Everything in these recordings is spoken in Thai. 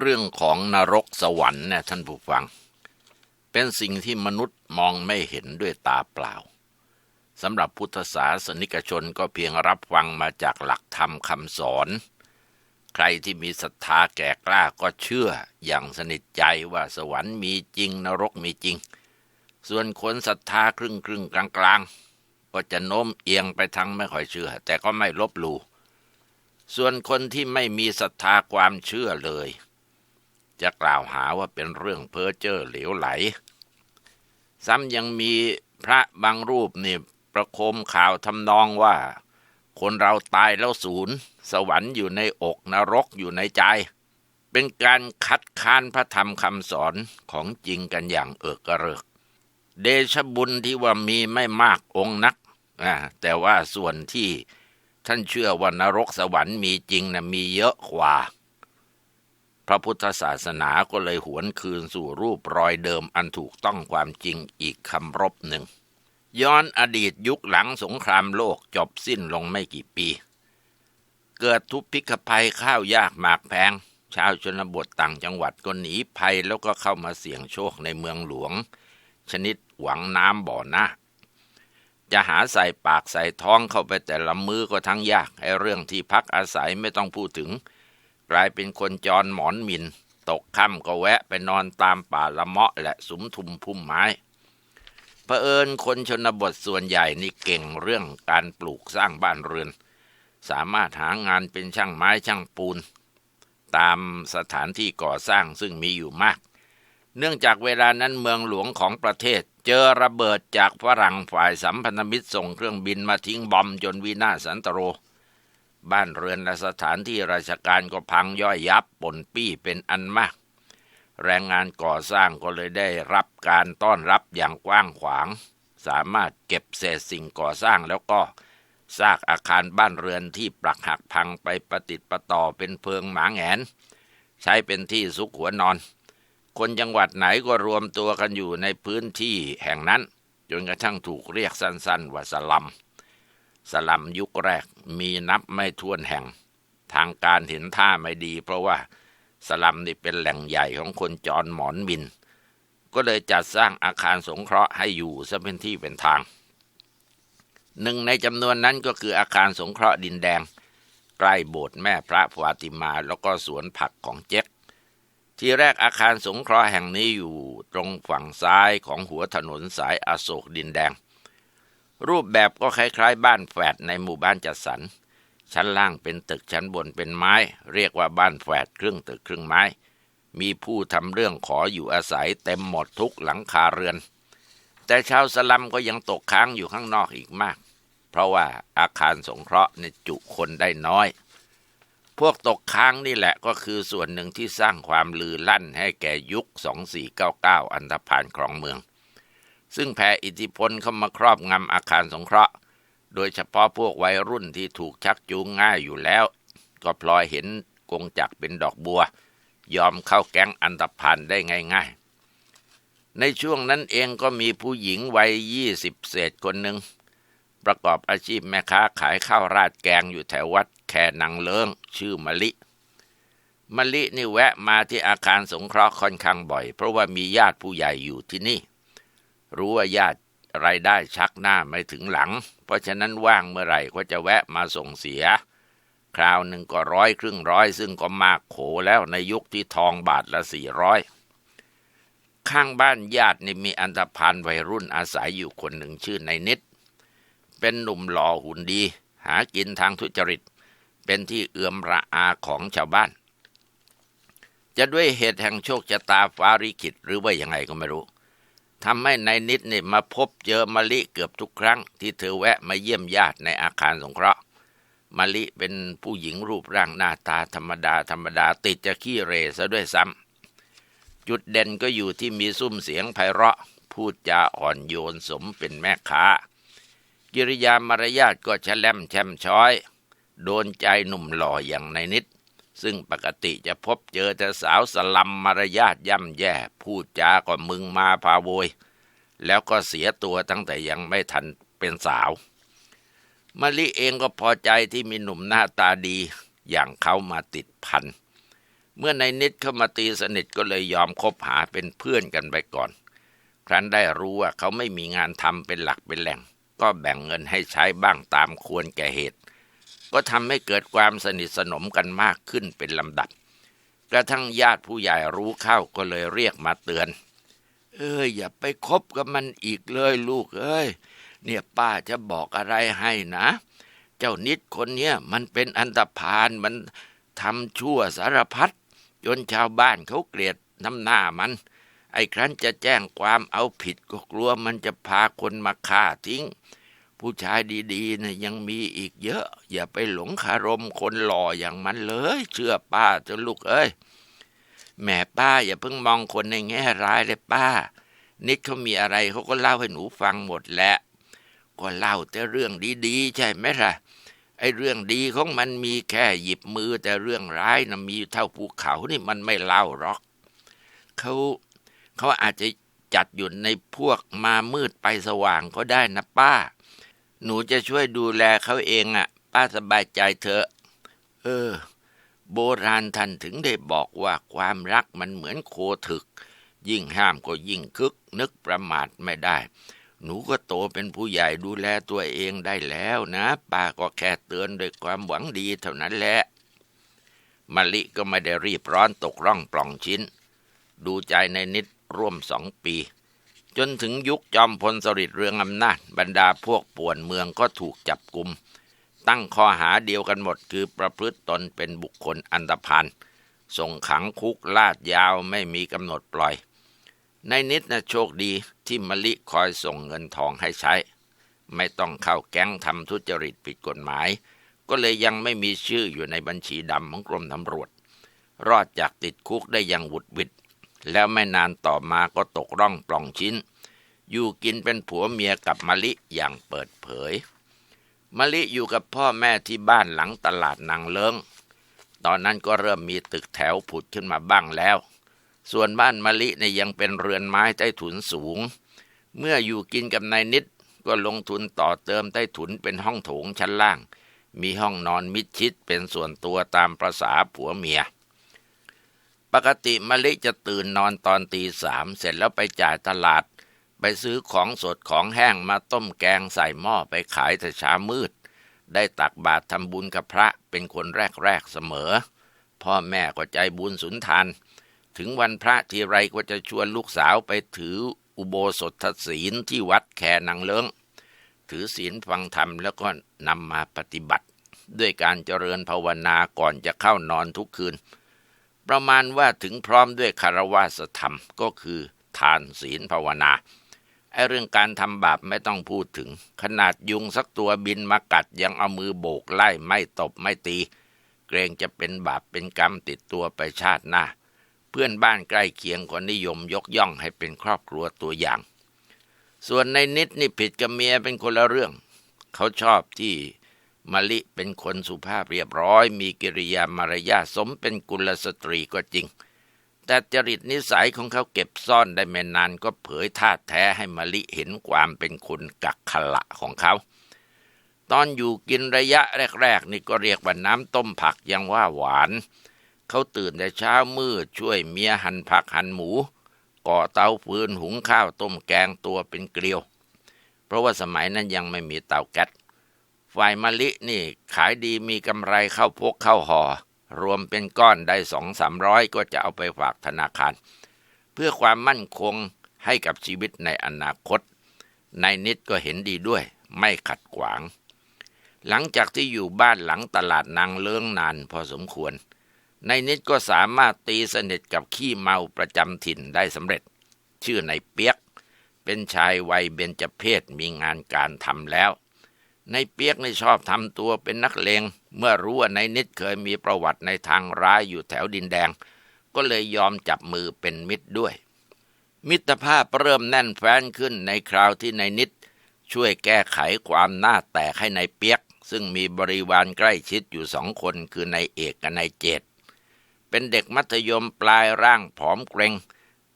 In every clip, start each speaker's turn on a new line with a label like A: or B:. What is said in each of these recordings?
A: เรื่องของนรกสวรรค์เนี่ยท่านผู้ฟัง เป็นสิ่งที่มนุษย์มองไม่เห็นด้วยตาเปล่าสำหรับพุทธศาสนิกชนก็เพียงรับฟังมาจากหลักธรรมคำสอน ใครที่มีศรัทธาแก่กล้าก็เชื่ออย่างสนิทใจว่าสวรรค์มีจริงนรกมีจริง ส่วนคนศรัทธาครึ่งครึ่งกลางกลางก็จะโน้มเอียงไปทางไม่ค่อยเชื่อ แต่ก็ไม่ลบหลู่ส่วนคนที่ไม่มีศรัทธาความเชื่อเลย จะกล่าวหาว่าเป็นเรื่องเพ้อเจ้อเหลวไหล ซ้ำยังมีพระบางรูปนี่ประโคมข่าวทำนองว่า คนเราตายแล้วศูนย์ สวรรค์อยู่ในอกนรกอยู่ในใจ เป็นการคัดค้านพระธรรมคำสอนของจริงกันอย่างเอิกกระเริก เดชบุญที่ว่ามีไม่มากองนัก แต่ว่าส่วนที่ท่านเชื่อว่านรกสวรรค์มีจริงนะมีเยอะกว่า ระพุทธศาสนาก็เลยหวนคืนสู่รูปรอยเดิมอันถูกต้องความจริงอีกคำรบหนึ่ง ย้อนอดีตยุคหลังสงครามโลกจบสิ้นลงไม่กี่ปี เกิดทุพพิกภัยข้าวยากหมากแพง ชาวชนบทต่างจังหวัดก็หนีภัยแล้วก็เข้ามาเสี่ยงโชคในเมืองหลวง ชนิดหวังน้ำบ่อหน้าจะหาใส่ปากใส่ท้องเข้าไปแต่ละมือก็ทั้งยากไอ้เรื่องที่พักอาศัยไม่ต้องพูดถึง กลายเป็นคนจรหมอนมิน ตกค่ำก็แวะไปนอนตามป่าละเมาะและสุมทุมพุ่มไม้เผอิญคนชนบทส่วนใหญ่นี่เก่งเรื่องการปลูกสร้างบ้านเรือน สามารถหางานเป็นช่างไม้ช่างปูน ตามสถานที่ก่อสร้างซึ่งมีอยู่มาก เนื่องจากเวลานั้นเมืองหลวงของประเทศ เจอระเบิดจากฝรั่งฝ่ายสัมพันธมิตรส่งเครื่องบินมาทิ้งบอมจนวินาศสันตโร บ้านเรือนและสถานที่ราชการก็พังย่อยยับปนปี้เป็นอันมาก แรงงานก่อสร้างก็เลยได้รับการต้อนรับอย่างกว้างขวาง สามารถเก็บเศษสิ่งก่อสร้างแล้วก็ซากอาคารบ้านเรือนที่ปรักหักพังไปประติดประต่อเป็นเพิงหมาแงน ใช้เป็นที่ซุกหัวนอน คนจังหวัดไหนก็รวมตัวกันอยู่ในพื้นที่แห่งนั้น จนกระทั่งถูกเรียกสั้นๆว่าสลัม สลัมยุคแรกมีนับไม่ถ้วนแห่ง ทางการเห็นท่าไม่ดี เพราะว่าสลัมนี่เป็นแหล่งใหญ่ของคนจรหมอนบิน ก็เลยจัดสร้างอาคารสงเคราะห์ให้อยู่ซะเป็นที่เป็นทาง หนึ่งในจำนวนนั้นก็คืออาคารสงเคราะห์ดินแดง ใกล้โบสถ์แม่พระฟาติมาแล้วก็สวนผักของเจ๊กที่แรกอาคารสงเคราะห์แห่งนี้อยู่ตรงฝั่งซ้ายของหัวถนนสายอโศกดินแดง รูปแบบก็คล้ายๆ บ้านแฝดในหมู่บ้านจัดสรร ชั้นล่างเป็นตึกชั้นบนเป็นไม้ เรียกว่าบ้านแฝดครึ่งตึกครึ่งไม้ มีผู้ทำเรื่องขออยู่อาศัยเต็มหมดทุกหลังคาเรือน แต่ชาวสลัมก็ยังตกค้างอยู่ข้างนอกอีกมาก เพราะว่าอาคารสงเคราะห์ในจุคนได้น้อย พวกตกค้างนี่แหละก็คือส่วนหนึ่งที่สร้างความลือลั่นให้แก่ยุค 2499 อันธพาลครองเมือง ซึ่งแผ่อิทธิพลเข้ามาครอบงำอาคารสงเคราะห์ โดยเฉพาะพวกวัยรุ่นที่ถูกชักจูงง่ายอยู่แล้ว ก็พลอยเห็นกงจักเป็นดอกบัว ยอมเข้าแก๊งอันธพาลได้ง่าย ๆ ในช่วงนั้นเองก็มีผู้หญิงวัย20เศษคนหนึ่ง ประกอบอาชีพแม่ค้าขายข้าวราดแกงอยู่แถววัดแคนางเลิงชื่อมะลิมะลินี่แวะมาที่อาคารสงเคราะห์ค่อนข้างบ่อย เพราะว่ามีญาติผู้ใหญ่อยู่ที่นี่ รู้ว่าญาติรายได้ชักหน้าไม่ถึงหลัง เพราะฉะนั้นว่างเมื่อไหร่ก็จะแวะมาส่งเสีย คราวหนึ่งก็ร้อยครึ่งร้อย ซึ่งก็มากโขแล้วในยุคที่ทองบาทละสี่ร้อยข้างบ้านญาตินี่มีอันธพาลวัยรุ่นอาศัยอยู่คนหนึ่งชื่อในนิด เป็นหนุ่มหล่อหุ่นดี หากินทางทุจริต เป็นที่เอื้อมระอาของชาวบ้าน จะด้วยเหตุแห่งโชคชะตาฟ้าริขิตหรือว่ายังไงก็ไม่รู้ ทำให้ในนิดนี่มาพบเจอมะลิเกือบทุกครั้ง ที่เธอแวะมาเยี่ยมญาติในอาคารสงเคราะห์มะลิเป็นผู้หญิงรูปร่างหน้าตาธรรมดาธรรมดาติดจะขี้เรซะด้วยซ้ำจุดเด่นก็อยู่ที่มีซุ้มเสียงไพเราะ พูดจาอ่อนโยนสมเป็นแม่ค้ากิริยามารยาทก็แฉลมแช่มช้อย โดนใจหนุ่มหล่ออย่างในนิด ซึ่งปกติจะพบเจอแต่สาวสลัมมารยาทย่ำแย่พูดจาก็มึงมาพาโวย แล้วก็เสียตัวตั้งแต่ยังไม่ทันเป็นสาวมะลิเองก็พอใจที่มีหนุ่มหน้าตาดีอย่างเขามาติดพัน เมื่อในนิดเข้ามาตีสนิทก็เลยยอมคบหาเป็นเพื่อนกันไปก่อน ครั้นได้รู้ว่าเขาไม่มีงานทำเป็นหลักเป็นแหล่ง ก็แบ่งเงินให้ใช้บ้างตามควรแก่เหตุ ก็ทำให้เกิดความสนิทสนมกันมากขึ้นเป็นลำดับ กระทั่งญาติผู้ใหญ่รู้เข้าก็เลยเรียกมาเตือน เอ้ยอย่าไปคบกับมันอีกเลยลูกเอ้ย เนี่ยป้าจะบอกอะไรให้นะ เจ้านิดคนเนี้ยมันเป็นอันตพานมันทำชั่วสารพัดจนชาวบ้านเขาเกลียดน้ำหน้ามัน ไอ้ครั้นจะแจ้งความเอาผิดก็กลัวมันจะพาคนมาฆ่าทิ้ง ผู้ชายดีๆนะยังมีอีกเยอะ อย่าไปหลงคารมคนหล่ออย่างมันเลย เชื่อป้าจะลูกเอ้ยแม่ป้าอย่าเพิ่งมองคนในแง่ร้ายเลยป้า นิดเขามีอะไรเขาก็เล่าให้หนูฟังหมดแหละก็เล่าแต่เรื่องดีๆ ใช่ไหมล่ะไอ้เรื่องดีของมันมีแค่หยิบมือแต่เรื่องร้ายนะมีเท่าภูเขานี่มันไม่เล่าหรอกเขาเขาอาจจะจัดอยู่ในพวกมามืดไปสว่างก็ได้นะป้า หนูจะช่วยดูแลเขาเองอะ่ะ ป้าสบายใจเถอะ เออ โบราณท่านถึงได้บอกว่าความรักมันเหมือนโคถึก ยิ่งห้ามก็ยิ่งคึก นึกประมาทไม่ได้ หนูก็โตเป็นผู้ใหญ่ดูแลตัวเองได้แล้วนะป้าก็แค่เตือนด้วยความหวังดีเท่านั้นแหละมะลิก็ไม่ได้รีบร้อนตกร่องปล่องชิ้น ดูใจในนิดร่วมสองปี จนถึงยุคจอมพลสฤษดิ์เรืองอำนาจ บรรดาพวกป่วนเมืองก็ถูกจับกลุ่มตั้งข้อหาเดียวกันหมดคือประพฤติตนเป็นบุคคลอันตรพานส่งขังคุกลาดยาวไม่มีกำหนดปล่อย ในนิดนะโชคดีที่มะลิคอยส่งเงินทองให้ใช้ ไม่ต้องเข้าแก๊งทำทุจริตผิดกฎหมาย ก็เลยยังไม่มีชื่ออยู่ในบัญชีดำของกรมตำรวจ รอดจากติดคุกได้อย่างหวุดหวิด แล้วไม่นานต่อมาก็ตกร่องปล่องชิ้น อยู่กินเป็นผัวเมียกับมะลิอย่างเปิดเผย มะลิอยู่กับพ่อแม่ที่บ้านหลังตลาดนางเลิงตอนนั้นก็เริ่มมีตึกแถวผุดขึ้นมาบ้างแล้ว ส่วนบ้านมะลิเนี่ยยังเป็นเรือนไม้ใต้ถุนสูง เมื่ออยู่กินกับนายนิดก็ลงทุนต่อเติมใต้ถุนเป็นห้องโถงชั้นล่าง มีห้องนอนมิดชิดเป็นส่วนตัวตามประษาผัวเมีย ปกติมะลิจะตื่นนอนตอนตีสามเสร็จแล้วไปจ่ายตลาด ไปซื้อของสดของแห้งมาต้มแกงใส่หม้อไปขายแต่เช้ามืด ได้ตักบาตรทำบุญกับพระเป็นคนแรกๆเสมอ พ่อแม่ก็ใจบุญสุนทาน ถึงวันพระทีไรก็จะชวนลูกสาวไปถืออุโบสถศีลที่วัดแคนางเลิงถือศีลฟังธรรมแล้วก็นำมาปฏิบัติ ด้วยการเจริญภาวนาก่อนจะเข้านอนทุกคืน ประมาณว่าถึงพร้อมด้วยคารวะธรรมก็คือทานศีลภาวนาไอ้เรื่องการทำบาปไม่ต้องพูดถึง ขนาดยุงสักตัวบินมากัดยังเอามือโบกไล่ไม่ตบไม่ตี เกรงจะเป็นบาปเป็นกรรมติดตัวไปชาติหน้า เพื่อนบ้านใกล้เคียงก็นิยมยกย่องให้เป็นครอบครัวตัวอย่าง ส่วนในนิดนี่ผิดกับเมียเป็นคนละเรื่อง เขาชอบที่ มะลิเป็นคนสุภาพเรียบร้อย มีกิริยามารยาสมเป็นกุลสตรีก็จริง แต่จริตนิสัยของเขาเก็บซ่อนได้ไม่นานก็เผยท่าแท้ให้มะลิเห็นความเป็นคนกักขละของเขา ตอนอยู่กินระยะแรก ๆ นี่ก็เรียกว่าน้ำต้มผักยังว่าหวาน เขาตื่นแต่เช้ามืดช่วยเมียหั่นผักหั่นหมู ก่อเตาฟืนหุงข้าวต้มแกงตัวเป็นเกลียว เพราะว่าสมัยนั้นยังไม่มีเตาแก๊ส ฝ่ายมะลินี่ขายดีมีกำไรเข้าพกเข้าหอ่อรวมเป็นก้อนได้สองสามร้อยก็จะเอาไปฝากธนาคาร เพื่อความมั่นคงให้กับชีวิตในอนาคตนายนิดก็เห็นดีด้วย ไม่ขัดขวาง หลังจากที่อยู่บ้านหลังตลาดนางเลื้องนานพอสมควรในนิดก็สามารถตีสนิทกับขี้เมาประจำถิ่นได้สำเร็จ ชื่อในเปียก เป็นชายวัยเบญจเพศมีงานการทำแล้ว ในเปียกในชอบทำตัวเป็นนักเลง เมื่อรู้ว่าในนิดเคยมีประวัติในทางร้ายอยู่แถวดินแดง ก็เลยยอมจับมือเป็นมิตรด้วย มิตรภาพเริ่มแน่นแฟ้นขึ้นในคราวที่ในนิด ช่วยแก้ไขความหน้าแตกให้ในเปียก ซึ่งมีบริวารใกล้ชิดอยู่สองคนคือนายเอกกับนายเจตเป็นเด็กมัธยมปลายร่างผอมเกรง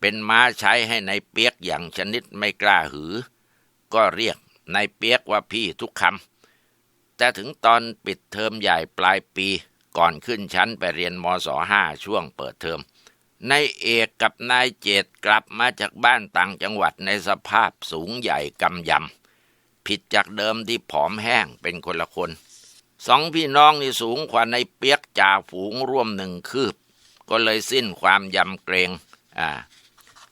A: เป็นม้าใช้ให้ในเปียกอย่างชนิดไม่กล้าหือ ก็เรียก นายเปียกว่าพี่ทุกคำแต่ถึงตอนปิดเทอมใหญ่ปลายปีก่อนขึ้นชั้นไปเรียนมศห้าช่วงเปิดเทอมนายเอกกับนายเจตกลับมาจากบ้านต่างจังหวัดในสภาพสูงใหญ่กำยำผิดจากเดิมที่ผอมแห้งเป็นคนละคนสองพี่น้องนี่สูงกว่าในเปียกจ่าฝูงร่วมหนึ่งคืบ ก็เลยสิ้นความยำเกรงอ่า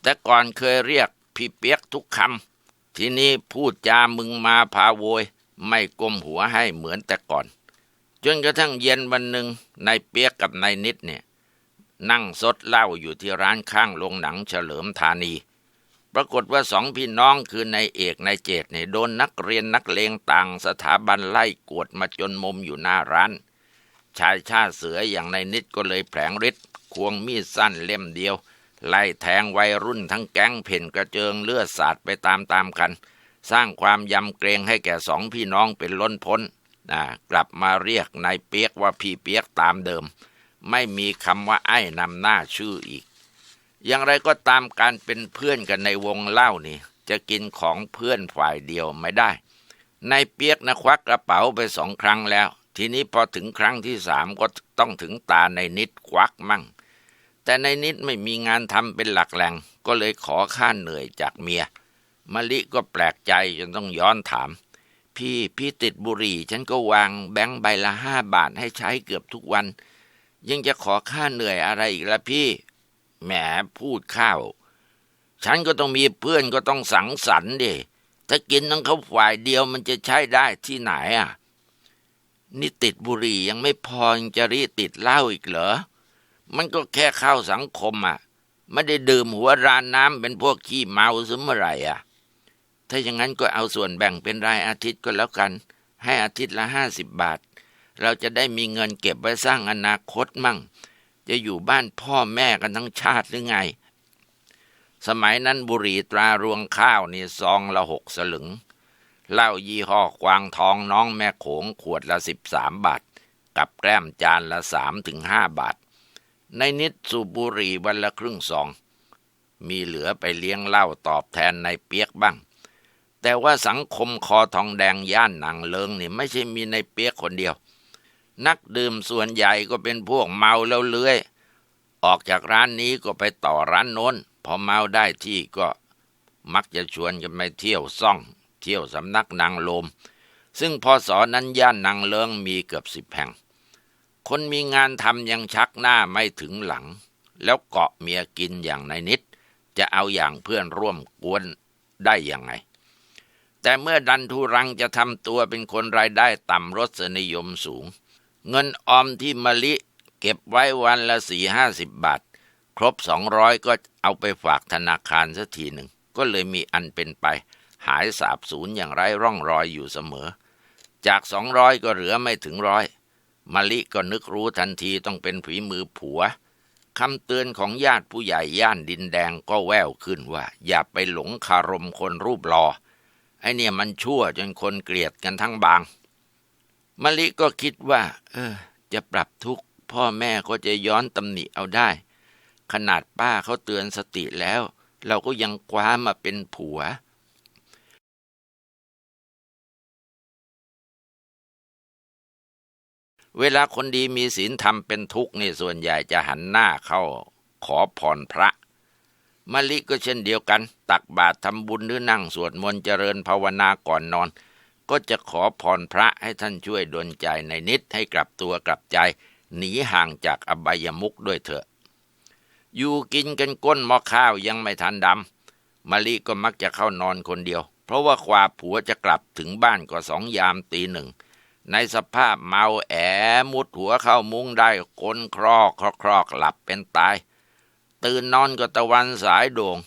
A: แต่ก่อนเคยเรียกพี่เปียกทุกคำ ทีนี้พูดจามึงมาพาโวย ไม่ก้มหัวให้เหมือนแต่ก่อน จนกระทั่งเย็นวันหนึ่งนายเปียกกับนายนิดเนี่ย นั่งซดเหล้าอยู่ที่ร้านข้างโรงหนังเฉลิมธานี ปรากฏว่าสองพี่น้องคือนายเอกนายเจตเนี่ยโดนนักเรียนนักเลงต่างสถาบันไล่กวดมาจนมุมอยู่หน้าร้าน ชายชาติเสืออย่างนายนิดก็เลยแผลงฤทธิ์ควงมีดสั้นเล่มเดียว ไล่แทงวัยรุ่นทั้งแก๊งเพ่นกระเจิงเลือดสาดไปตามๆกัน สร้างความยำเกรงให้แก่สองพี่น้องเป็นล้นพ้นนะกลับมาเรียกนายเปียกว่าพี่เปียกตามเดิม ไม่มีคำว่าไอ้นำหน้าชื่ออีก อย่างไรก็ตามการเป็นเพื่อนกันในวงเล่านี่ จะกินของเพื่อนฝ่ายเดียวไม่ได้นายเปียกนะควักกระเป๋าไปสองครั้งแล้ว ทีนี้พอถึงครั้งที่สามก็ต้องถึงตาในนิดควักมั่ง แต่ในนิดไม่มีงานทำเป็นหลักแหล่ง ก็เลยขอค่าเหนื่อยจากเมียมะลิก็แปลกใจจนต้องย้อนถาม พี่พี่ติดบุหรี่ ฉันก็วางแบงค์ใบละห้าบาทให้ใช้เกือบทุกวัน ยังจะขอค่าเหนื่อยอะไรอีกละพี่ แหมพูดข้าว ฉันก็ต้องมีเพื่อนก็ต้องสังสรรค์ดิถ้ากินทั้งเขาฝ่ายเดียวมันจะใช้ได้ที่ไหนอะ นี่ติดบุหรี่ยังไม่พอจะรีติดเหล้าอีกเหรอ มันก็แค่เข้าสังคมอะ ไม่ได้ดื่มหัวรานน้ำเป็นพวกขี้เมาสมเมื่อไรอะ ถ้าอย่างนั้นก็เอาส่วนแบ่งเป็นรายอาทิตย์ก็แล้วกัน ให้อาทิตย์ละห้าสิบบาท เราจะได้มีเงินเก็บไว้สร้างอนาคตมั่ง จะอยู่บ้านพ่อแม่กันทั้งชาติหรือไง สมัยนั้นบุหรี่ตรารวงข้าวนี่ซองละหกสลึงเหล้ายี่ห้อกวางทองน้องแม่โขงขวดละสิบสามบาท กับแกล้มจานละสามถึงห้าบาท ในนิดสูบบุหรี่วันละครึ่งซอง มีเหลือไปเลี้ยงเหล้าตอบแทนในเปียกบ้าง แต่ว่าสังคมคอทองแดงย่านหนังเลิงนี่ไม่ใช่มีในเปียกคนเดียว นักดื่มส่วนใหญ่ก็เป็นพวกเมาแล้วเลื้อย ออกจากร้านนี้ก็ไปต่อร้านโน้น พอเมาได้ที่ก็มักจะชวนกันไปเที่ยวซ่อง เที่ยวสำนักนางลม ซึ่งพอสอนั้นย่านนางเลิงมีเกือบสิบแห่ง คนมีงานทำยังชักหน้าไม่ถึงหลัง แล้วเกาะเมียกินอย่างในนิด จะเอาอย่างเพื่อนร่วมกวนได้ยังไง แต่เมื่อดันทุรังจะทำตัวเป็นคนรายได้ต่ำรสนิยมสูง เงินออมที่มะลิเก็บไว้วันละสี่ห้าสิบบาท ครบสองร้อยก็เอาไปฝากธนาคารสักทีหนึ่ง ก็เลยมีอันเป็นไป หายสาบสูญอย่างไร้ร่องรอยอยู่เสมอ จากสองร้อยก็เหลือไม่ถึงร้อย มะลิก็นึกรู้ทันทีต้องเป็นผีมือผัวคำเตือนของญาติผู้ใหญ่ย่านดินแดงก็แววขึ้นว่า อย่าไปหลงคารมคนรูปหลอ่อไอเนี่ยมันชั่วจนคนเกลียดกันทั้งบางมะลิก็คิดว่า เออ จะปรับทุกข์พ่อแม่ก็จะย้อนตำหนิเอาได้ ขนาดป้าเขาเตือนสติแล้ว เราก็ยังคว้ามาเป็นผัว เวลาคนดีมีศีลธรรมเป็นทุกข์นี่ส่วนใหญ่จะหันหน้าเข้าขอพรพระมะลิก็เช่นเดียวกัน ตักบาตรทำบุญหรือนั่งสวดมนต์เจริญภาวนาก่อนนอน ก็จะขอพรพระให้ท่านช่วยดลใจในนิดให้กลับตัวกลับใจ หนีห่างจากอบายมุกด้วยเถอะ อยู่กินกันก้นหม้อข้าวยังไม่ทันดำมะลิก็มักจะเข้านอนคนเดียว เพราะว่าควาผัวจะกลับถึงบ้านก็สองยามตีหนึ่ง ในสภาพเมาแอมุดหัวเข้ามุ้งได้คนครอกครอกครอกหลับเป็นตาย ตื่นนอนก็ตะวันสายโด่ง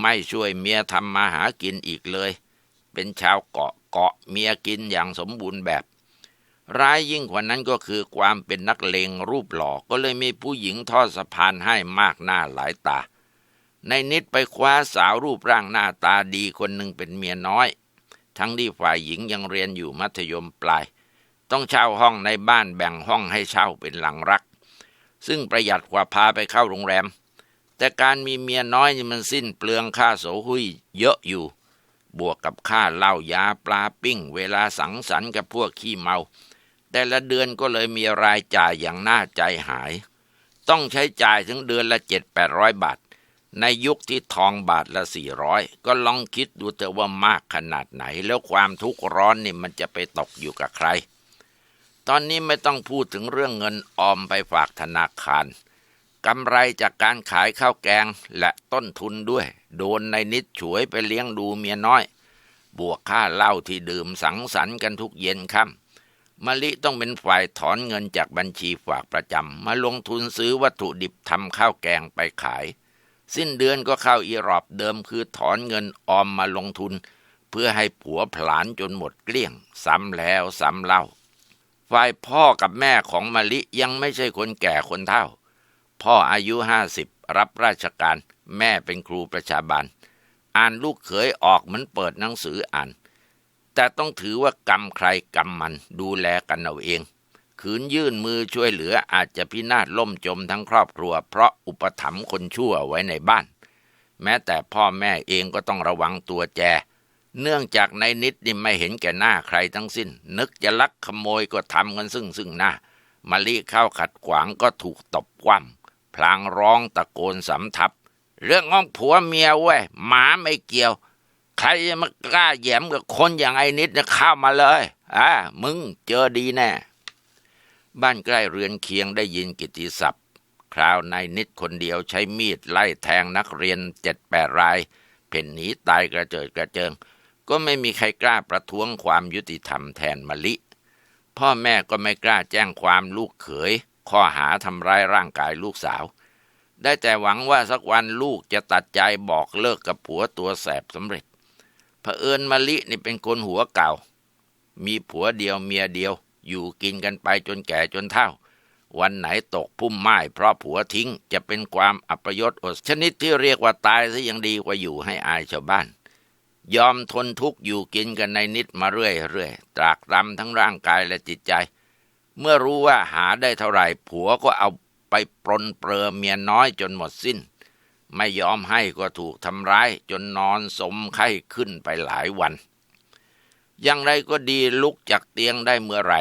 A: ไม่ช่วยเมียทำมาหากินอีกเลย เป็นชาวเกาะเกาะเมียกินอย่างสมบูรณ์แบบ ร้ายยิ่งกว่านั้นก็คือความเป็นนักเลงรูปหล่อก็เลยมีผู้หญิงทอดสะพานให้มากหน้าหลายตา ในนิดไปคว้าสาวรูปร่างหน้าตาดีคนหนึ่งเป็นเมียน้อย ทั้งที่ฝ่ายหญิงยังเรียนอยู่มัธยมปลาย ต้องเช่าห้องในบ้านแบ่งห้องให้เช่าเป็นหลังรัก ซึ่งประหยัดกว่าพาไปเข้าโรงแรม แต่การมีเมียน้อยนี่มันสิ้นเปลืองค่าโสหุยเยอะอยู่ บวกกับค่าเหล้ายาปลาปิ้ง เวลาสังสรรค์กับพวกขี้เมา แต่ละเดือนก็เลยมีรายจ่ายอย่างน่าใจหาย ต้องใช้จ่ายถึงเดือนละเจ็ดแปดร้อยบาท ในยุคที่ทองบาทละสี่ร้อยก็ลองคิดดูเถอะว่ามากขนาดไหน แล้วความทุกข์ร้อนนี่มันจะไปตกอยู่กับใคร ตอนนี้ไม่ต้องพูดถึงเรื่องเงินออมไปฝากธนาคารกำไรจากการขายข้าวแกงและต้นทุนด้วย โดนในนิดฉวยไปเลี้ยงดูเมียน้อย บวกค่าเหล้าที่ดื่มสังสรรค์กันทุกเย็นค่ำมะลิต้องเป็นฝ่ายถอนเงินจากบัญชีฝากประจำมาลงทุนซื้อวัตถุดิบทำข้าวแกงไปขาย สิ้นเดือนก็เข้าอีรอบเดิมคือถอนเงินออมมาลงทุน เพื่อให้ผัวผลานจนหมดเกลี้ยง ซ้ำแล้วซ้ำเล่า ฝ่ายพ่อกับแม่ของมะลิยังไม่ใช่คนแก่คนเฒ่า พ่ออายุห้าสิบรับราชการ แม่เป็นครูประชาบาล อ่านลูกเขยออกเหมือนเปิดหนังสืออ่าน แต่ต้องถือว่ากรรมใครกรรมมันดูแลกันเอาเอง ขืนยื่นมือช่วยเหลืออาจจะพินาศล่มจมทั้งครอบครัว เพราะอุปถัมภ์คนชั่วไว้ในบ้าน แม้แต่พ่อแม่เองก็ต้องระวังตัวแจ เนื่องจากในนิดนี่ไม่เห็นแก่หน้าใครทั้งสิ้น นึกจะลักขโมยก็ทำกันซึ่งซึ่งหน้ามะลิเข้าขัดขวางก็ถูกตบคว่ำพลางร้องตะโกนสำทับ เรื่องของผัวเมียเว้ยหมาไม่เกี่ยว ใครจะมากล้าแย้มกับคนอย่างไอ้นิดนะเข้ามาเลยอ่ามึงเจอดีแน่ บ้านใกล้เรือนเคียงได้ยินกิติศัพท์ คราวนายนิดคนเดียวใช้มีดไล่แทงนักเรียนเจ็ดแปดราย เพ่นหนีตายกระเจิดกระเจิง ก็ไม่มีใครกล้าประท้วงความยุติธรรมแทนมะลิ พ่อแม่ก็ไม่กล้าแจ้งความลูกเขย ข้อหาทำร้ายร่างกายลูกสาว ได้แต่หวังว่าสักวันลูกจะตัดใจบอกเลิกกับผัวตัวแสบสำเร็จเผอิญมะลินี่เป็นคนหัวเก่า มีผัวเดียวเมียเดียว อยู่กินกันไปจนแก่จนเฒ่า วันไหนตกพุ่มไม้เพราะผัวทิ้งจะเป็นความอัปยศอดชนิดที่เรียกว่าตายซะยังดีกว่าอยู่ให้อายชาวบ้าน ยอมทนทุกข์อยู่กินกันในนิดมาเรื่อยๆ ตรากตรำทั้งร่างกายและจิตใจ เมื่อรู้ว่าหาได้เท่าไหร่ ผัวก็เอาไปปรนเปรอเมียน้อยจนหมดสิ้น ไม่ยอมให้ก็ถูกทำร้ายจนนอนสมไข้ขึ้นไปหลายวัน อย่างไรก็ดีลุกจากเตียงได้เมื่อไร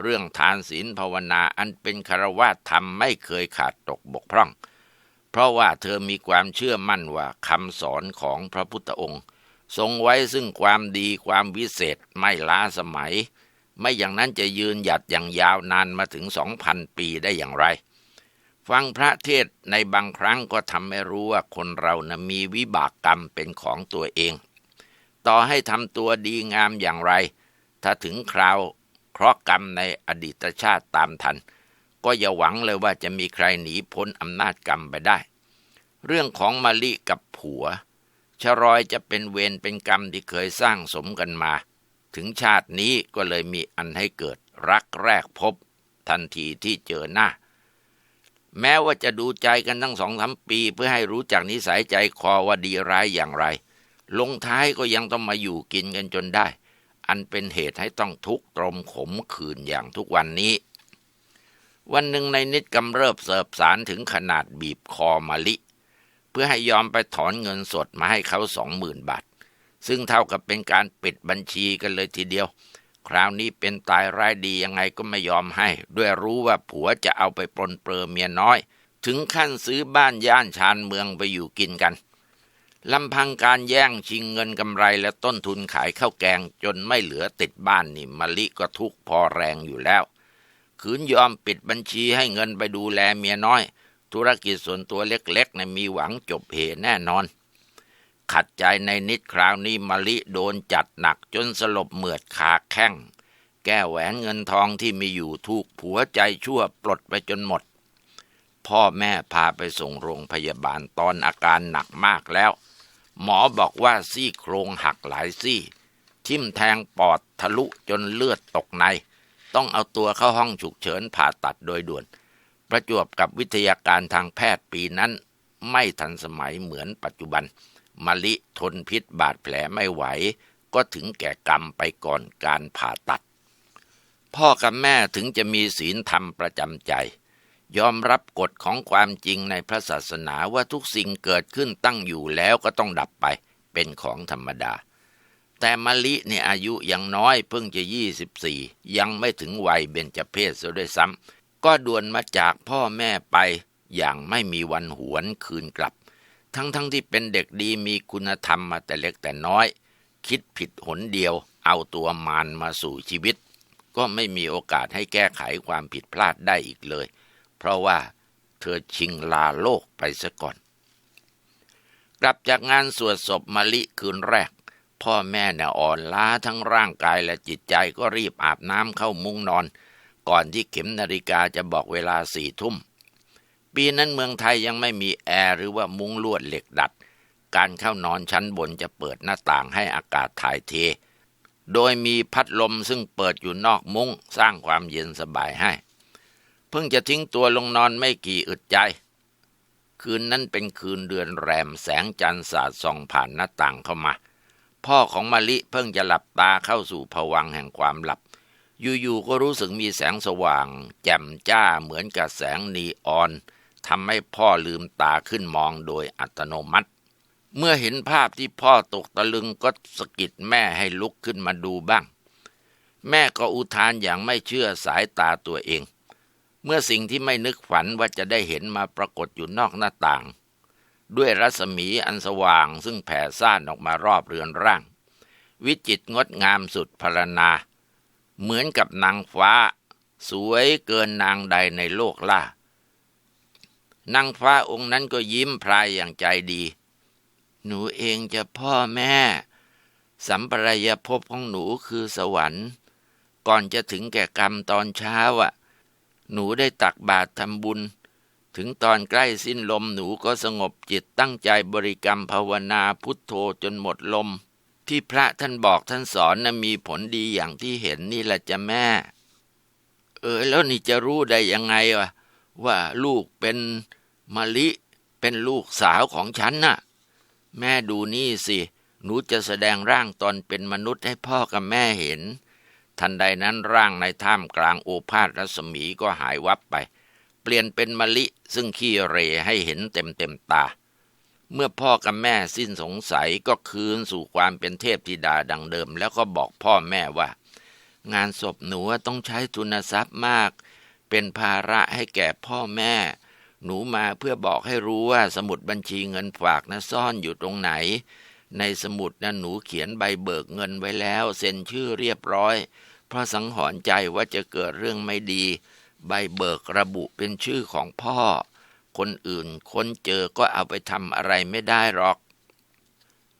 A: เรื่องทานศีลภาวนาอันเป็นคารวะธรรมไม่เคยขาดตกบกพร่อง เพราะว่าเธอมีความเชื่อมั่นว่าคำสอนของพระพุทธองค์ ทรงไว้ซึ่งความดีความวิเศษไม่ล้าสมัย ไม่อย่างนั้นจะยืนหยัดอย่างยาวนานมาถึงสองพันปีได้อย่างไร ฟังพระเทศในบางครั้งก็ทำให้รู้ว่าคนเรานะมีวิบากกรรมเป็นของตัวเอง ต่อให้ทำตัวดีงามอย่างไร ถ้าถึงคราวเคราะห์กรรมในอดีตชาติตามทัน ก็อย่าหวังเลยว่าจะมีใครหนีพ้นอำนาจกรรมไปได้ เรื่องของมาลิกับผัว ชรอยจะเป็นเวรเป็นกรรมที่เคยสร้างสมกันมา ถึงชาตินี้ก็เลยมีอันให้เกิดรักแรกพบ ทันทีที่เจอหน้า แม้ว่าจะดูใจกันทั้งสองสามปี เพื่อให้รู้จักนิสัยใจคอว่าดีร้ายอย่างไร ลงท้ายก็ยังต้องมาอยู่กินกันจนได้ อันเป็นเหตุให้ต้องทุกข์ตรมขมขื่นอย่างทุกวันนี้ วันหนึ่งในนิดกำเริบเสบสารถึงขนาดบีบคอมาลิ เพื่อให้ยอมไปถอนเงินสดมาให้เขาสองหมื่นบาท ซึ่งเท่ากับเป็นการปิดบัญชีกันเลยทีเดียว คราวนี้เป็นตายร้ายดียังไงก็ไม่ยอมให้ ด้วยรู้ว่าผัวจะเอาไปปลนเปลือเมียน้อย ถึงขั้นซื้อบ้านย่านชานเมืองไปอยู่กินกันลำพังการแย่งชิงเงินกำไรและต้นทุนขายข้าวแกงจนไม่เหลือติดบ้านนี่มะลิก็ทุกพอแรงอยู่แล้วขืนยอมปิดบัญชีให้เงินไปดูแลเมียน้อย ธุรกิจส่วนตัวเล็กๆนะมีหวังจบเหแน่นอน ขัดใจในนิดคราวนี้มะลิโดนจัดหนักจนสลบเหมือดขาแข้ง แก้แหวนเงินทองที่มีอยู่ถูกผัวใจชั่วปลดไปจนหมด พ่อแม่พาไปส่งโรงพยาบาลตอนอาการหนักมากแล้ว หมอบอกว่าซี่โครงหักหลายซี่ ทิ่มแทงปอดทะลุจนเลือดตกใน ต้องเอาตัวเข้าห้องฉุกเฉินผ่าตัดโดยด่วน ประจวบกับวิทยาการทางแพทย์ปีนั้น ไม่ทันสมัยเหมือนปัจจุบันมะลิทนพิษบาดแผลไม่ไหว ก็ถึงแก่กรรมไปก่อนการผ่าตัด พ่อกับแม่ถึงจะมีศีลธรรมประจำใจ ยอมรับกฎของความจริงในพระศาสนาว่าทุกสิ่งเกิดขึ้นตั้งอยู่แล้วก็ต้องดับไปเป็นของธรรมดา แต่มะลิเนี่ยอายุยังน้อยเพิ่งจะยี่สิบสี่ยังไม่ถึงวัยเบญจเพศซะด้วยซ้ำ ก็ด่วนมาจากพ่อแม่ไปอย่างไม่มีวันหวนคืนกลับ ทั้งๆทที่เป็นเด็กดีมีคุณธรรมมาแต่เล็กแต่น้อย คิดผิดหนเดียว เอาตัวมารมาสู่ชีวิต ก็ไม่มีโอกาสให้แก้ไขความผิดพลาดได้อีกเลย เพราะว่าเธอชิงลาโลกไปซะก่อน กลับจากงานสวดศพมะลิคืนแรก พ่อแม่เนี่ยอ่อนล้าทั้งร่างกายและจิตใจก็รีบอาบน้ำเข้ามุ้งนอน ก่อนที่เข็มนาฬิกาจะบอกเวลาสี่ทุ่ม ปีนั้นเมืองไทยยังไม่มีแอร์หรือว่ามุ้งลวดเหล็กดัด การเข้านอนชั้นบนจะเปิดหน้าต่างให้อากาศถ่ายเท โดยมีพัดลมซึ่งเปิดอยู่นอกมุ้งสร้างความเย็นสบายให้ เพิ่งจะทิ้งตัวลงนอนไม่กี่อึดใจ คืนนั้นเป็นคืนเดือนแรมแสงจันทร์สาดส่องผ่านหน้าต่างเข้ามา พ่อของมะลิเพิ่งจะหลับตาเข้าสู่ผวังแห่งความหลับ อยู่ๆก็รู้สึกมีแสงสว่าง แจ่มจ้าเหมือนกับแสงนีออนทำให้พ่อลืมตาขึ้นมองโดยอัตโนมัติ เมื่อเห็นภาพที่พ่อตกตะลึงก็สะกิดแม่ให้ลุกขึ้นมาดูบ้าง แม่ก็อุทานอย่างไม่เชื่อสายตาตัวเอง เมื่อสิ่งที่ไม่นึกฝันว่าจะได้เห็นมาปรากฏอยู่นอกหน้าต่าง ด้วยรัศมีอันสว่างซึ่งแผ่ซ่านออกมารอบเรือนร่าง วิจิตรงดงามสุดพรรณนา เหมือนกับนางฟ้า สวยเกินนางใดในโลกล่านางฟ้าองค์นั้นก็ยิ้มพรายอย่างใจดี หนูเองจะพ่อแม่ สัมปรายภพของหนูคือสวรรค์ ก่อนจะถึงแก่กรรมตอนเช้าอะ หนูได้ตักบาตรทำบุญ ถึงตอนใกล้สิ้นลมหนูก็สงบจิตตั้งใจบริกรรมภาวนาพุทโธจนหมดลม ที่พระท่านบอกท่านสอนนะมีผลดีอย่างที่เห็นนี่แหละจะแม่ เออ แล้วนี่จะรู้ได้ยังไงวะว่าลูกเป็นมะลิ เป็นลูกสาวของฉันน่ะ แม่ดูนี่สิ หนูจะแสดงร่างตอนเป็นมนุษย์ให้พ่อกับแม่เห็น ทันใดนั้นร่างในถ้ำกลางโอภาสรัศมีก็หายวับไป เปลี่ยนเป็นมะลิซึ่งขี้เรให้เห็นเต็มเต็มตา เมื่อพ่อกับแม่สิ้นสงสัยก็คืนสู่ความเป็นเทพธิดาดังเดิม แล้วก็บอกพ่อแม่ว่า งานศพหนูต้องใช้ทุนทรัพย์มาก เป็นภาระให้แก่พ่อแม่ หนูมาเพื่อบอกให้รู้ว่าสมุดบัญชีเงินฝากนะซ่อนอยู่ตรงไหน ในสมุดนั้นหนูเขียนใบเบิกเงินไว้แล้วเซ็นชื่อเรียบร้อย เพราะสังหรณ์ใจว่าจะเกิดเรื่องไม่ดี ใบเบิกระบุเป็นชื่อของพ่อ คนอื่นคนเจอก็เอาไปทำอะไรไม่ได้หรอก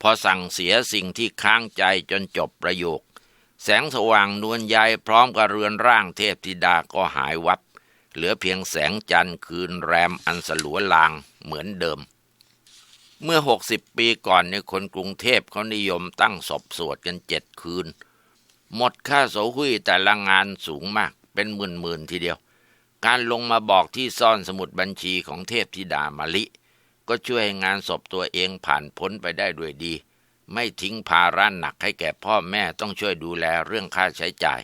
A: พอสั่งเสียสิ่งที่ค้างใจจนจบประโยค แสงสว่างนวลใยพร้อมกับเรือนร่างเทพธิดาก็หายวับ เหลือเพียงแสงจันทร์คืนแรมอันสลัวลางเหมือนเดิม เมื่อหกสิบปีก่อนในคนกรุงเทพเขานิยมตั้งศพสวดกันเจ็ดคืน หมดค่าโสหุยแต่ละงานสูงมากเป็นหมื่นๆทีเดียว การลงมาบอกที่ซ่อนสมุดบัญชีของเทพธิดามาลิ ก็ช่วยให้งานศพตัวเองผ่านพ้นไปได้ด้วยดี ไม่ทิ้งภาระหนักให้แก่พ่อแม่ต้องช่วยดูแลเรื่องค่าใช้จ่าย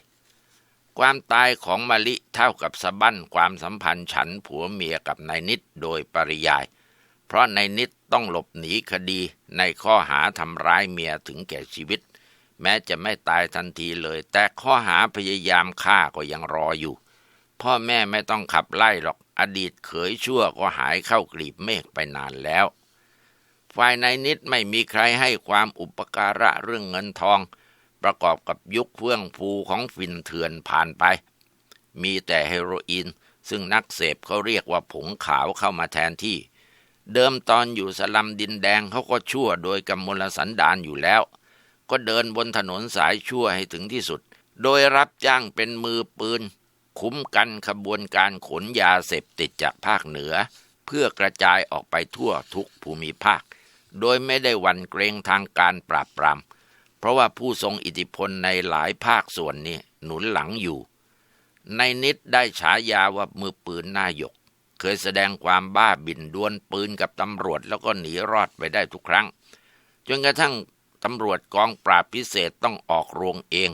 A: ความตายของมะลิเท่ากับสะบั้นความสัมพันธ์ฉันผัวเมียกับนายนิดโดยปริยาย เพราะนายนิดต้องหลบหนีคดีในข้อหาทำร้ายเมียถึงแก่ชีวิต แม้จะไม่ตายทันทีเลย แต่ข้อหาพยายามฆ่าก็ยังรออยู่ พ่อแม่ไม่ต้องขับไล่หรอกอดีตเขยชั่วก็หายเข้ากลีบเมฆไปนานแล้ว ฝ่ายนายนิดไม่มีใครให้ความอุปการะเรื่องเงินทอง ประกอบกับยุคเฟื่องฟูของฝิ่นเถื่อนผ่านไป มีแต่เฮโรอีนซึ่งนักเสพเขาเรียกว่าผงขาวเข้ามาแทนที่ เดิมตอนอยู่สลัมดินแดงเขาก็ชั่วโดยกำมลสันดานอยู่แล้ว ก็เดินบนถนนสายชั่วให้ถึงที่สุด โดยรับจ้างเป็นมือปืน คุ้มกันขบวนการขนยาเสพติดจากภาคเหนือ เพื่อกระจายออกไปทั่วทุกภูมิภาค โดยไม่ได้วันเกรงทางการปราบปรามเพราะว่าผู้ทรงอิทธิพลในหลายภาคส่วนนี้หนุนหลังอยู่ ในนิดได้ฉายาว่ามือปืนหน้าหยก เคยแสดงความบ้าบินดวลปืนกับตำรวจแล้วก็หนีรอดไปได้ทุกครั้ง จนกระทั่งตำรวจกองปราบพิเศษต้องออกโรงเอง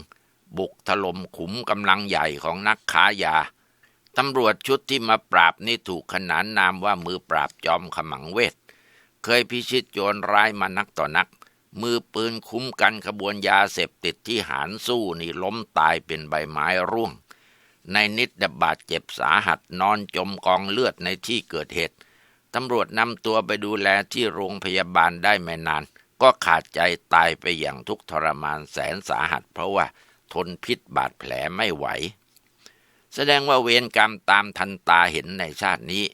A: บุกถล่มขุมกำลังใหญ่ของนักค้ายา ตำรวจชุดที่มาปราบนี่ถูกขนานนามว่ามือปราบจอมขมังเวท เคยพิชิตโจรร้ายมานักต่อนัก มือปืนคุ้มกันขบวนยาเสพติดที่หารสู้นี่ล้มตายเป็นใบไม้ร่วง ในนิดดบาดเจ็บสาหัสนอนจมกองเลือดในที่เกิดเหตุ ตำรวจนำตัวไปดูแลที่โรงพยาบาลได้ไม่นาน ก็ขาดใจตายไปอย่างทุกทรมานแสนสาหัสเพราะว่า ทนพิษบาดแผลไม่ไหว แสดงว่าเวรกรรมตามทันตาเห็นในชาตินี้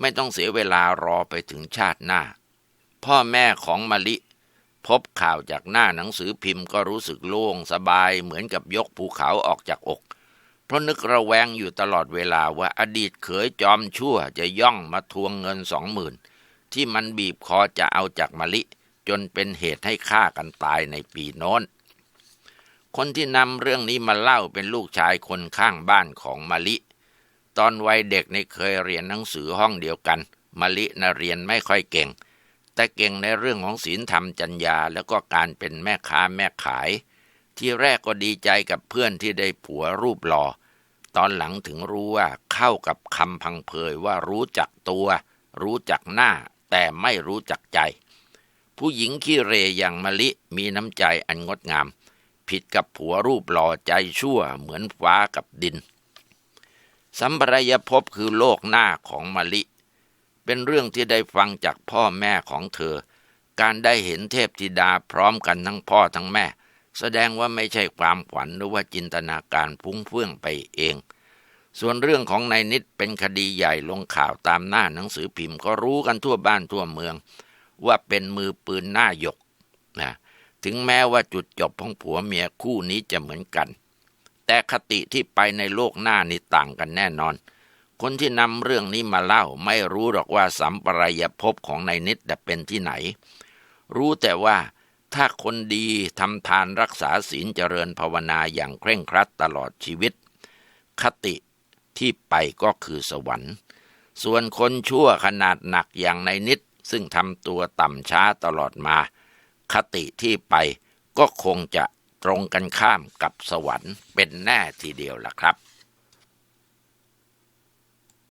A: ไม่ต้องเสียเวลารอไปถึงชาติหน้า พ่อแม่ของมะลิ พบข่าวจากหน้าหนังสือพิมพ์ก็รู้สึกโล่งสบายเหมือนกับยกภูเขาออกจากอก เพราะนึกระแวงอยู่ตลอดเวลาว่าอดีตเขยจอมชั่วจะย่องมาทวงเงินสองหมื่นที่มันบีบคอจะเอาจากมะลิ จนเป็นเหตุให้ฆ่ากันตายในปีโน้น คนที่นำเรื่องนี้มาเล่าเป็นลูกชายคนข้างบ้านของมะลิ ตอนวัยเด็กในเคยเรียนหนังสือห้องเดียวกันมะลิน่ะเรียนไม่ค่อยเก่ง แต่เก่งในเรื่องของศีลธรรมจัญญาแล้วก็การเป็นแม่ค้าแม่ขาย ที่แรกก็ดีใจกับเพื่อนที่ได้ผัวรูปหล่อตอนหลังถึงรู้ว่าเข้ากับคำพังเพยว่ารู้จักตัว รู้จักหน้า แต่ไม่รู้จักใจ ผู้หญิงขี้เรอย่างมะลิมีน้ำใจอันงดงาม ผิดกับผัวรูปหล่อใจชั่วเหมือนฟ้ากับดิน สัมปรายภพคือโลกหน้าของมะลิ เป็นเรื่องที่ได้ฟังจากพ่อแม่ของเธอ การได้เห็นเทพธิดาพร้อมกันทั้งพ่อทั้งแม่ แสดงว่าไม่ใช่ความฝันหรือว่าจินตนาการฟุ้งเฟื่องไปเอง ส่วนเรื่องของนายนิดเป็นคดีใหญ่ลงข่าวตามหน้าหนังสือพิมพ์ก็รู้กันทั่วบ้านทั่วเมือง ว่าเป็นมือปืนหน้าหยกนะ ถึงแม้ว่าจุดจบของผัวเมียคู่นี้จะเหมือนกัน แต่คติที่ไปในโลกหน้านี่ต่างกันแน่นอน คนที่นำเรื่องนี้มาเล่าไม่รู้หรอกว่าสัมปรายภพของนายนิดจะเป็นที่ไหน รู้แต่ว่าถ้าคนดีทำทานรักษาศีลเจริญภาวนาอย่างเคร่งครัดตลอดชีวิต คติที่ไปก็คือสวรรค์ ส่วนคนชั่วขนาดหนักอย่างในนิด ซึ่งทำตัวต่ำช้าตลอดมา คติที่ไปก็คงจะตรงกันข้ามกับสวรรค์เป็นแน่ทีเดียวล่ะครับ